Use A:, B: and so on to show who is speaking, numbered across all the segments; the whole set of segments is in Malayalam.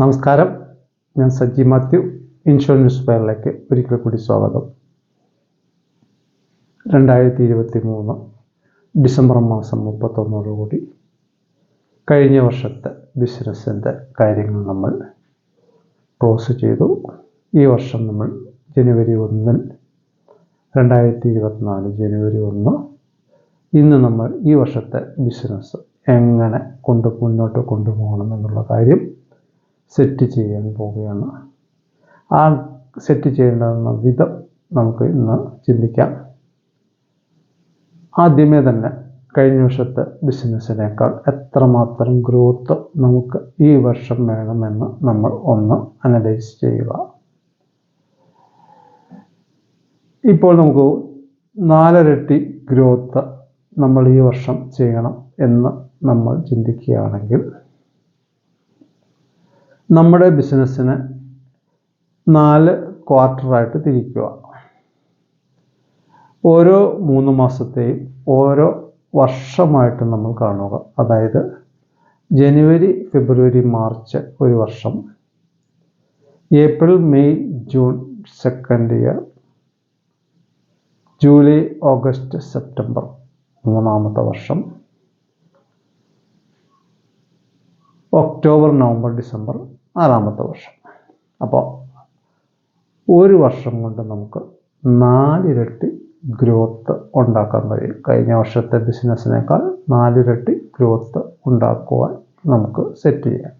A: നമസ്കാരം. ഞാൻ സജി മാത്യു. ഇൻഷുറൻസ് ഫെയറിലേക്ക് ഒരിക്കൽ കൂടി സ്വാഗതം. രണ്ടായിരത്തി ഇരുപത്തി മൂന്ന് ഡിസംബർ മാസം മുപ്പത്തൊന്നോടുകൂടി കഴിഞ്ഞ വർഷത്തെ ബിസിനസ്സിന്റെ കാര്യങ്ങൾ നമ്മൾ ക്ലോസ് ചെയ്തു. ഈ വർഷം നമ്മൾ ജനുവരി ഒന്നിൽ രണ്ടായിരത്തി ഇരുപത്തിനാല് ജനുവരി ഒന്ന് ഇന്ന് നമ്മൾ ഈ വർഷത്തെ ബിസിനസ് എങ്ങനെ കൊണ്ട് മുന്നോട്ട് കൊണ്ടുപോകണം എന്നുള്ള കാര്യം സെറ്റ് ചെയ്യാൻ പോവുകയാണ്. ആ സെറ്റ് ചെയ്യേണ്ടുന്ന വിധം നമുക്ക് ഇന്ന് ചിന്തിക്കാം. ആദ്യമേ തന്നെ കഴിഞ്ഞ വർഷത്തെ ബിസിനസ്സിനേക്കാൾ എത്രമാത്രം ഗ്രോത്ത് നമുക്ക് ഈ വർഷം വേണമെന്ന് നമ്മൾ ഒന്ന് അനലൈസ് ചെയ്യുക. ഇപ്പോൾ നമുക്ക് നാലരട്ടി ഗ്രോത്ത് നമ്മൾ ഈ വർഷം ചെയ്യണം എന്ന് നമ്മൾ ചിന്തിക്കുകയാണെങ്കിൽ നമ്മുടെ ബിസിനസ്സിനെ നാല് ക്വാർട്ടറായിട്ട് തിരിക്കുക. ഓരോ മൂന്ന് മാസത്തെയും ഓരോ വർഷമായിട്ട് നമ്മൾ കാണുക. അതായത് ജനുവരി ഫെബ്രുവരി മാർച്ച് ഒരു വർഷം. April May June second year July August September മൂന്നാമത്തെ വർഷം. ഒക്ടോബർ നവംബർ ഡിസംബർ നാലാമത്തെ വർഷം. അപ്പോൾ ഒരു വർഷം കൊണ്ട് നമുക്ക് നാലിരട്ടി ഗ്രോത്ത് ഉണ്ടാക്കാൻ കഴിയും. കഴിഞ്ഞ വർഷത്തെ ബിസിനസ്സിനേക്കാൾ നാലിരട്ടി ഗ്രോത്ത് ഉണ്ടാക്കുവാൻ നമുക്ക് സെറ്റ് ചെയ്യാം.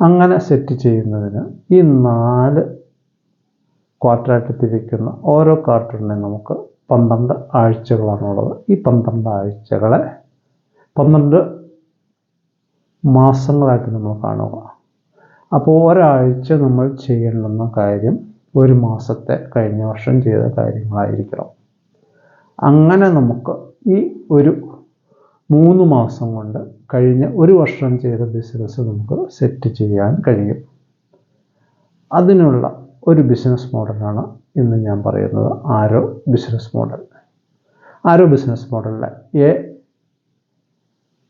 A: അങ്ങനെ സെറ്റ് ചെയ്യുന്നതിന് ഈ നാല് ക്വാർട്ടറായിട്ട് തിരിക്കുന്ന ഓരോ ക്വാർട്ടറിനെ നമുക്ക് പന്ത്രണ്ട് ആഴ്ചകളാണുള്ളത്. ഈ പന്ത്രണ്ട് ആഴ്ചകളെ പന്ത്രണ്ട് മാസങ്ങളായിട്ട് നമ്മൾ കാണുക. അപ്പോൾ ഒരാഴ്ച നമ്മൾ ചെയ്യേണ്ടുന്ന കാര്യം ഒരു മാസത്തെ കഴിഞ്ഞ വർഷം ചെയ്ത കാര്യങ്ങളായിരിക്കണം. അങ്ങനെ നമുക്ക് ഈ ഒരു മൂന്ന് മാസം കൊണ്ട് കഴിഞ്ഞ ഒരു വർഷം ചെയ്ത ബിസിനസ് നമുക്ക് സെറ്റ് ചെയ്യാൻ കഴിയും. അതിനുള്ള ഒരു ബിസിനസ് മോഡലാണ് ഇന്ന് ഞാൻ പറയുന്നത് arrow business model arrow business മോഡലിലെ A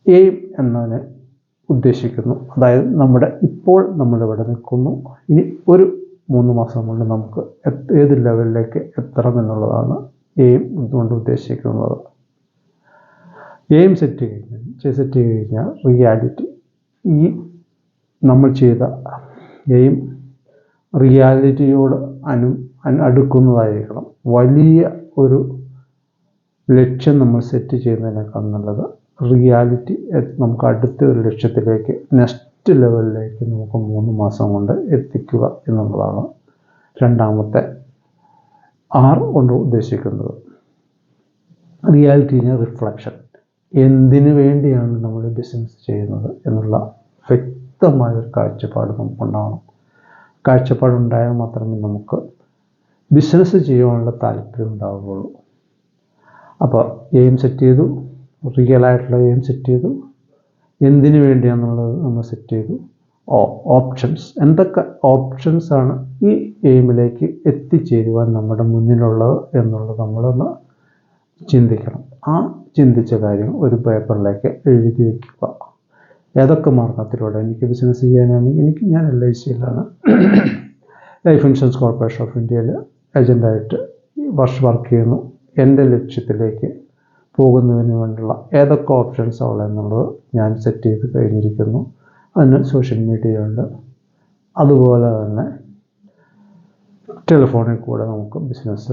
A: aim എന്നതിനെ ഉദ്ദേശിക്കുന്നു. അതായത് നമ്മുടെ ഇപ്പോൾ നമ്മളിവിടെ നിൽക്കുന്നു. ഇനി ഒരു മൂന്ന് മാസം കൊണ്ട് നമുക്ക് ഏത് ലെവലിലേക്ക് എത്തണം എന്നുള്ളതാണ് എയിം കൊണ്ട് ഉദ്ദേശിക്കുന്നത്. എയിം സെറ്റ് കഴിഞ്ഞാൽ സെറ്റ് കഴിഞ്ഞാൽ റിയാലിറ്റി ഈ നമ്മൾ ചെയ്ത എയിം റിയാലിറ്റിയോട് അനു അടുക്കുന്നതായിരിക്കണം. വലിയ ഒരു ലക്ഷ്യം നമ്മൾ സെറ്റ് ചെയ്യുന്നതിനേക്കാൾ നല്ലത് റിയാലിറ്റി നമുക്ക് അടുത്ത ഒരു ലക്ഷ്യത്തിലേക്ക് നെക്സ്റ്റ് ലെവലിലേക്ക് നമുക്ക് മൂന്ന് മാസം കൊണ്ട് എത്തിക്കുക എന്നുള്ളതാണ് രണ്ടാമത്തെ ആർ കൊണ്ട് ഉദ്ദേശിക്കുന്നത്. റിയാലിറ്റിനെ റിഫ്ലക്ഷൻ. എന്തിനു വേണ്ടിയാണ് നമ്മൾ ബിസിനസ് ചെയ്യുന്നത് എന്നുള്ള വ്യക്തമായൊരു കാഴ്ചപ്പാട് നമുക്കുണ്ടാവണം. കാഴ്ചപ്പാടുണ്ടായാൽ മാത്രമേ നമുക്ക് ബിസിനസ് ചെയ്യാനുള്ള താല്പര്യം ഉണ്ടാവുകയുള്ളൂ. അപ്പോൾ എയിം സെറ്റ് ചെയ്തു. റിയൽ ആയിട്ടുള്ള എയിം സെറ്റ് ചെയ്തു. എന്തിനു വേണ്ടിയാണെന്നുള്ളത് നമ്മൾ സെറ്റ് ചെയ്തു. ഓപ്ഷൻസ് എന്തൊക്കെ ഓപ്ഷൻസ് ആണ് ഈ എയിമിലേക്ക് എത്തിച്ചേരുവാൻ നമ്മുടെ മുന്നിലുള്ളത് എന്നുള്ളത് നമ്മളൊന്ന് ചിന്തിക്കണം. ആ ചിന്തിച്ച കാര്യം ഒരു പേപ്പറിലേക്ക് എഴുതി വയ്ക്കുക ഏതൊക്കെ മാർഗത്തിലൂടെ? എനിക്ക് ബിസിനസ് ചെയ്യാനാണെങ്കിൽ എനിക്ക് ഞാൻ എൽ ഐ സിയിലാണ് ലൈഫ് ഇൻഷുറൻസ് കോർപ്പറേഷൻ ഓഫ് ഇന്ത്യയിൽ ഏജന്റായിട്ട് വർഷം വർക്ക് ചെയ്യുന്നു. എന്റെ ലക്ഷ്യത്തിലേക്ക് പോകുന്നതിന് വേണ്ടിയുള്ള ഏതൊക്കെ ഓപ്ഷൻസ് ഉള്ളതെന്നുള്ളത് ഞാൻ സെറ്റ് ചെയ്ത് കഴിഞ്ഞിരിക്കുന്നു. അതിന് സോഷ്യൽ മീഡിയ ഉണ്ട്. അതുപോലെ തന്നെ ടെലിഫോണിൽ കൂടെ നമുക്ക് ബിസിനസ്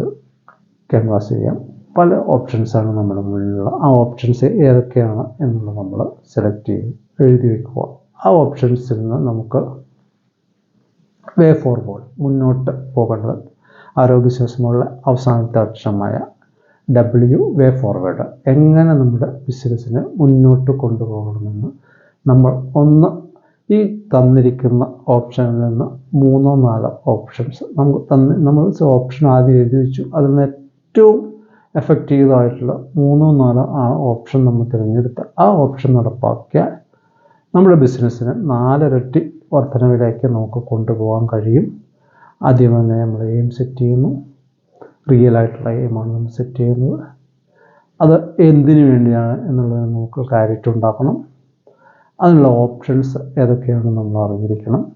A: ക്യാൻവാസ് ചെയ്യാം. പല ഓപ്ഷൻസാണ് നമ്മുടെ മുന്നിലുള്ള. ആ ഓപ്ഷൻസ് ഏതൊക്കെയാണ് എന്നുള്ളത് നമ്മൾ സെലക്ട് ചെയ്ത് എഴുതി വെക്കുക. ആ ഓപ്ഷൻസിൽ നിന്ന് നമുക്ക് വേ ഫോർവേഡ് മുന്നോട്ട് പോകേണ്ടത് ആരോഗ്യ ബിസിനസ് അവസാനത്തെ അക്ഷരമായ ഡബ്ല്യു വേ ഫോർവേഡ് എങ്ങനെ നമ്മുടെ ബിസിനസ്സിനെ മുന്നോട്ട് കൊണ്ടുപോകണമെന്ന് നമ്മൾ ഒന്ന് ഈ തന്നിരിക്കുന്ന ഓപ്ഷനിൽ നിന്ന് മൂന്നോ നാലോ ഓപ്ഷൻസ് നമുക്ക് തന്ന് നമ്മൾ ഓപ്ഷൻ ആദ്യം എഴുതി വെച്ചു. അതിൽ നിന്ന് ഏറ്റവും എഫക്റ്റീവായിട്ടുള്ള മൂന്നോ നാലോ ആ ഓപ്ഷൻ നമ്മൾ തിരഞ്ഞെടുത്ത് ആ ഓപ്ഷൻ നടപ്പാക്കിയാൽ നമ്മുടെ ബിസിനസ്സിന് നാലിരട്ടി വർധനവിലേക്ക് നമുക്ക് കൊണ്ടുപോകാൻ കഴിയും. ആദ്യം തന്നെ നമ്മൾ എയിം സെറ്റ് ചെയ്യുന്നു. റിയൽ ആയിട്ടുള്ള എയിമാണ് നമ്മൾ സെറ്റ് ചെയ്യുന്നത്. അത് എന്തിനു വേണ്ടിയാണ് എന്നുള്ളത് നമുക്ക് ക്ലാരിറ്റി ഉണ്ടാക്കണം. അതിനുള്ള ഓപ്ഷൻസ് ഏതൊക്കെയാണെന്ന് നമ്മൾ അറിഞ്ഞിരിക്കണം.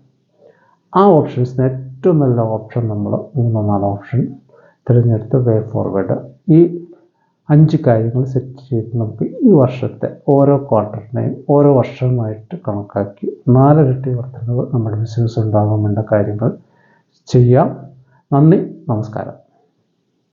A: ആ ഓപ്ഷൻസിന് ഏറ്റവും നല്ല ഓപ്ഷൻ നമ്മൾ മൂന്നോ നാലോ ഓപ്ഷൻ തിരഞ്ഞെടുത്ത് വേ ഫോർവേഡ് ഈ അഞ്ച് കാര്യങ്ങൾ സെറ്റ് ചെയ്ത് നമുക്ക് ഈ വർഷത്തെ ഓരോ ക്വാർട്ടറിനെയും ഓരോ വർഷമായിട്ട് കണക്കാക്കി നാലിരട്ടി വർദ്ധനവ് നമ്മുടെ ബിസിനസ് ഉണ്ടാകാൻ വേണ്ട കാര്യങ്ങൾ ചെയ്യാം. നന്ദി നമസ്കാരം.